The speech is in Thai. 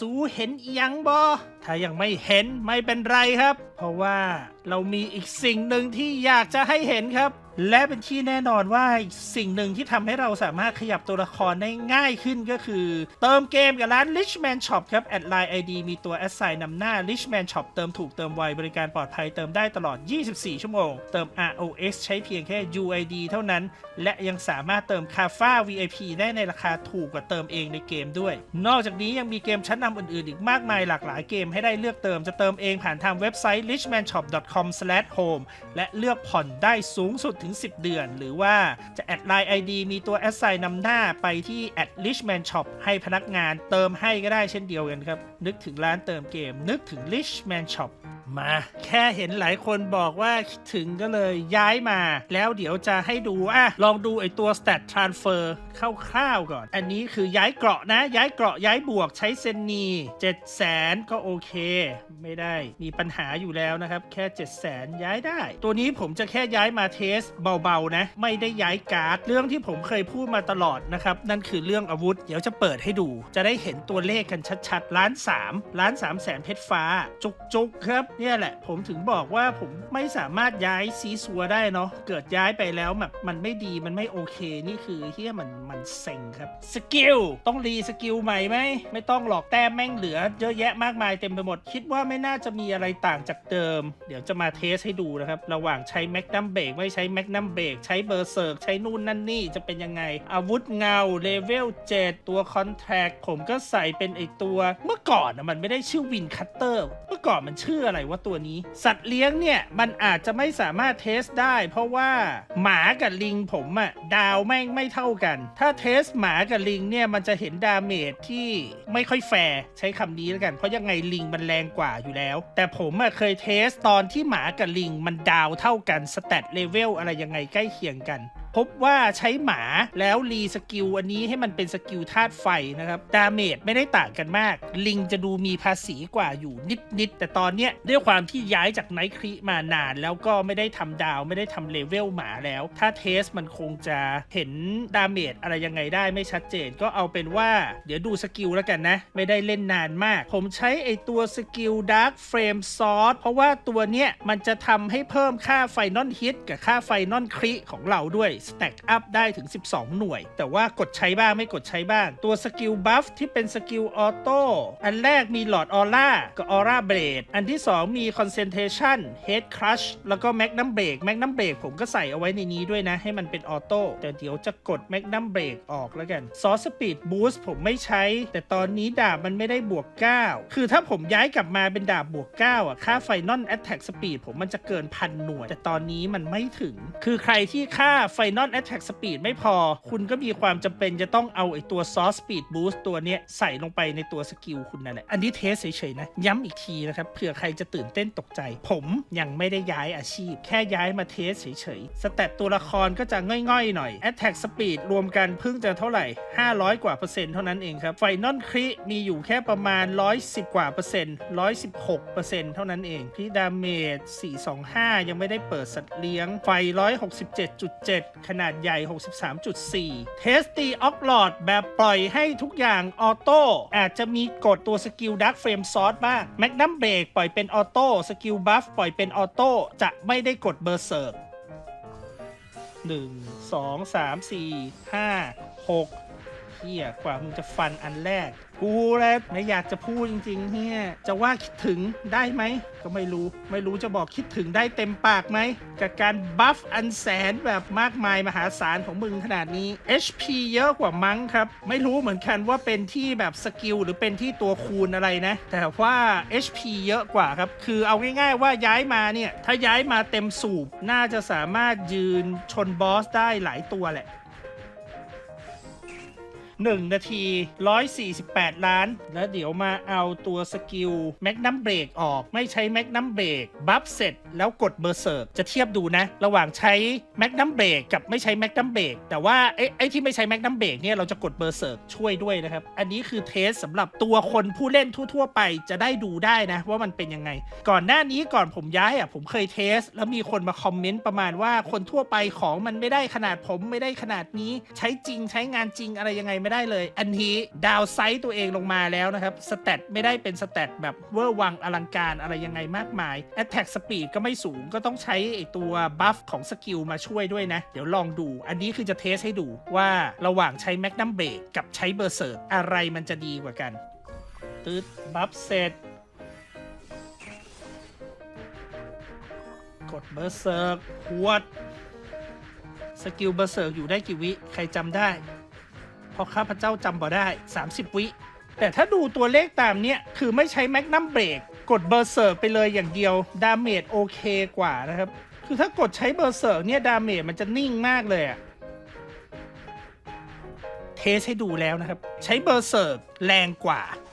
สูเห็นอียังบอถ้ายังไม่เห็นไม่เป็นไรครับ เพราะว่าเรามีอีกสิ่งหนึ่งที่อยากจะให้เห็นครับ และเป็นที่แน่นอนว่าสิ่งหนึ่งที่ทำให้เราสามารถขยับตัวละครได้ง่ายขึ้นก็คือ เติมเกมกับร้าน Richman Shop ครับ แอดไลน์ ID มีตัว a s s i g n นำหน้า Richman Shop เติมถูกเติมไว บริการปลอดภัยเติมได้ตลอด 24 ชั่วโมง เติม ROX ใช้เพียงแค่ UID เท่านั้น และยังสามารถเติมคาฟ้า VIP ได้ในราคาถูกกว่าเติมเองในเกมด้วย นอกจากนี้ยังมีเกมชั้นนำอื่นๆ อีกมากมายหลากหลายเกมให้ได้เลือกเติมจะเติมเองผ่านทางเว็บไซต์ richmanshop.com/home และเลือกผ่อนได้สูงสุดถึง10 เดือน หรือว่าจะแอดไลน์ ID มีตัว a s s i g n นำหน้าไปที่ at richman shop ให้พนักงานเติมให้ก็ได้เช่นเดียวกันครับ นึกถึงร้านเติมเกม นึกถึง richman shop มา แค่เห็นหลายคนบอกว่าคิดถึงก็เลยย้ายมา แล้วเดี๋ยวจะให้ดูอะลองดูไอตัว stat transfer คร่าวๆก่อน อันนี้คือย้ายเกราะนะ ย้ายเกราะย้ายบวกใช้เซนนี700,000 ก็โอเค ไม่ได้มีปัญหาอยู่แล้วนะครับ แค่ 7 0 0 0 0 0 ย้ายได้ ตัวนี้ผมจะแค่ย้ายมาเทสเบาๆนะ ไม่ได้ย้ายการ์ด เรื่องที่ผมเคยพูดมาตลอดนะครับ นั่นคือเรื่องอาวุธ เดี๋ยวจะเปิดให้ดู จะได้เห็นตัวเลขกันชัดๆล้าน3ล้าน3แสนเพชรฟ้า จุกๆครับเนี่ยแหละ ผมถึงบอกว่าผมไม่สามารถย้ายซีซัวได้เนาะเกิดย้ายไปแล้วแบบมันไม่ดีมันไม่โอเคนี่คือเฮียมันมันเซ็งครับสกิลต้องรีสกิลใหม่ไหมไม่ต้องหรอกแต้มแม่งเหลือเยอะแยะมากมายเต็มไปหมด คิดว่าไม่น่าจะมีอะไรต่างจากเดิม เดี๋ยวจะมาเทสให้ดูนะครับ ระหว่างใช้แมกนัมเบรกไม่ใช้แมกนัมเบรกใช้เบอร์เซิร์กใช้นู่นนั่นนี่จะเป็นยังไง อาวุธเงาเลเวล7ตัวคอนแทคผมก็ใส่เป็นไอตัว เมื่อก่อนนะมันไม่ได้ชื่อวินคัตเตอร์เมื่อก่อนมันชื่ออะไรว่าตัวนี้ สัตว์เลี้ยงเนี่ยมันอาจจะไม่สามารถเทสได้ เพราะว่าหมากับลิงผมอะดาวแม่งไม่เท่ากัน ถ้าเทสหมากับลิงเนี่ยมันจะเห็นดาเมจที่ไม่ค่อยแฟร์ใช้คำนี้แล้วกัน เพราะยังไงลิงมันแรงกว่าอยู่แล้ว แต่ผมอะเคยเทสตอนที่หมากับลิงมันดาวเท่ากันสเตตเลเวลอะไรยังไงใกล้เคียงกัน พบว่าใช้หมาแล้วรีสกิลอันนี้ให้มันเป็นสกิลธาตุไฟนะครับ ดาเมจไม่ได้ต่างกันมาก ลิงจะดูมีภาษีกว่าอยู่นิด ๆ แต่ตอนเนี้ยด้วยความที่ย้ายจากไนท์ครีมานาน แล้วก็ไม่ได้ทำดาวไม่ได้ทำเลเวลหมาแล้ว ถ้าเทสมันคงจะเห็นดาเมจอะไรยังไงได้ไม่ชัดเจนก็เอาเป็นว่า เดี๋ยวดูสกิลแล้วกันนะ ไม่ได้เล่นนานมาก ผมใช้ไอตัวสกิลดาร์ f เฟรมซอสเพราะว่าตัวเนี้ยมันจะทำให้เพิ่มค่าไฟนอลฮิตกับค่าไฟนอลครีของเราด้วยสแต็กอัพได้ถึง 12 หน่วย แต่ว่ากดใช้บ้างไม่กดใช้บ้าง ตัวสกิลบัฟที่เป็นสกิลออโต้อันแรกมีหลอดออร่ากับออร่าเบรดอันที่ 2 มีคอนเซนเทชันเฮดครัชแล้วก็แมกนัมเบรกแมกนัมเบรกผมก็ใส่เอาไว้ในนี้ด้วยนะ ให้มันเป็นออโต้แต่เดี๋ยวจะกดแมกนัมเบรกออกแล้วกันซอสปีดบูสต์ผมไม่ใช้ แต่ตอนนี้ดาบมันไม่ได้บวก 9 คือถ้าผมย้ายกลับมาเป็นดาบบวก 9 อะ ค่าไฟนอลแอตแทกสปีดผมมันจะเกินพันหน่วย แต่ตอนนี้มันไม่ถึง คือใครที่ค่าไฟนอลแอตแทกสปีดไม่พอ คุณก็มีความจำเป็นจะต้องเอาไอตัวซอสปีดบูสต์ตัวเนี้ยใส่ลงไปในตัวสกิลคุณนั่นแหละ อันนี้เทสเฉยๆนะ ย้ำอีกทีนะครับ เผื่อใครจะตื่นเต้นตกใจ ผมยังไม่ได้ย้ายอาชีพ แค่ย้ายมาเทสเฉยๆ สเตตตัวละครก็จะง่อยๆหน่อย Attack Speed รวมกันเพิ่งจะเท่าไหร่ 500 กว่าเปอร์เซ็นต์เท่านั้นเองครับไฟนอลคริมีอยู่แค่ประมาณ 110 กว่าเปอร์เซ็นต์116เปอร์เซ็นต์เท่านั้นเองพี่ดาเมจ425 ยังไม่ได้เปิดสัตว์เลี้ยงไฟ167.7ขนาดใหญ่ 63.4เทสตีออฟลอดแบบปล่อยให้ทุกอย่างออโต้อาจจะมีกดตัวสกิลดักเฟรมซอสบ้างแมกนัมเบรกปล่อยเป็นออโต้สกิลบัฟปล่อยเป็นออโต้จะไม่ได้กดเบอร์เซิร์กหนึ่งสองสามสี่ห้าหก เฮียกว่ามึงจะฟันอันแรก กูแล้วไม่อยากจะพูดจริงๆเฮียจะว่าคิดถึงได้ไหม ก็ไม่รู้ไม่รู้จะบอกคิดถึงได้เต็มปากไหม กับการบัฟอันแสนแบบมากมายมหาศาลของมึงขนาดนี้ HP เยอะกว่ามั้งครับ ไม่รู้เหมือนกันว่าเป็นที่แบบสกิลหรือเป็นที่ตัวคูณอะไรนะ แต่ว่า HP เยอะกว่าครับ คือเอาง่ายๆว่าย้ายมาเนี่ย ถ้าย้ายมาเต็มสูบ น่าจะสามารถยืนชนบอสได้หลายตัวแหละ 1 นาที 148 ล้าน แล้วเดี๋ยวมาเอาตัวสกิลแมกนัมเบรกออกไม่ใช้แมกนัมเบรกบัฟเสร็จแล้วกดเบอร์เซิร์กจะเทียบดูนะ ระหว่างใช้แมกนัมเบรกกับไม่ใช้แมกนัมเบรกแต่ว่าไอ้ไอ้ที่ไม่ใช้แมกนัมเบรกเนี่ยเราจะกดเบอร์เซิร์กช่วยด้วยนะครับ อันนี้คือเทสสำหรับตัวคนผู้เล่นทั่ว ๆ ไปจะได้ดูได้นะ ว่ามันเป็นยังไง ก่อนหน้านี้ก่อนผมย้ายอะผมเคยเทส แล้วมีคนมาคอมเมนต์ประมาณว่าคนทั่วไปของมันไม่ได้ขนาดผมไม่ได้ขนาดนี้ ใช้จริงใช้งานจริงอะไรยังไงไม่ไม่ได้เลย อันนี้ดาวไซต์ตัวเองลงมาแล้วนะครับ สเตตไม่ได้เป็นสเตตแบบเวอร์วังอลังการอะไรยังไงมากมาย Attack Speed ก็ไม่สูงก็ต้องใช้ไอตัวบัฟของสกิลมาช่วยด้วยนะ เดี๋ยวลองดู อันนี้คือจะเทสให้ดูว่าระหว่างใช้ Magnum b r a k กับใช้เบอร์เซิร์อะไรมันจะดีกว่ากันตืดบัฟเสร็จกดเบอร์เซิร์กหวด สกิลเบอร์เซิร์กอยู่ได้กี่วิ ใครจำได้ ราะข้าพเจ้าจำบ่ได้ 30 วิ แต่ถ้าดูตัวเลขตามเนี้ย คือไม่ใช้แมกนัมเบรกกดเบอร์เซิร์ไปเลยอย่างเดียว ดาเมจโอเคกว่านะครับ คือถ้ากดใช้เบอร์เซิร์เนี่ยดาเมจมันจะนิ่งมากเลยอะเทสให้ดูแล้วนะครับ ใช้เบอร์เซิร์แรงกว่า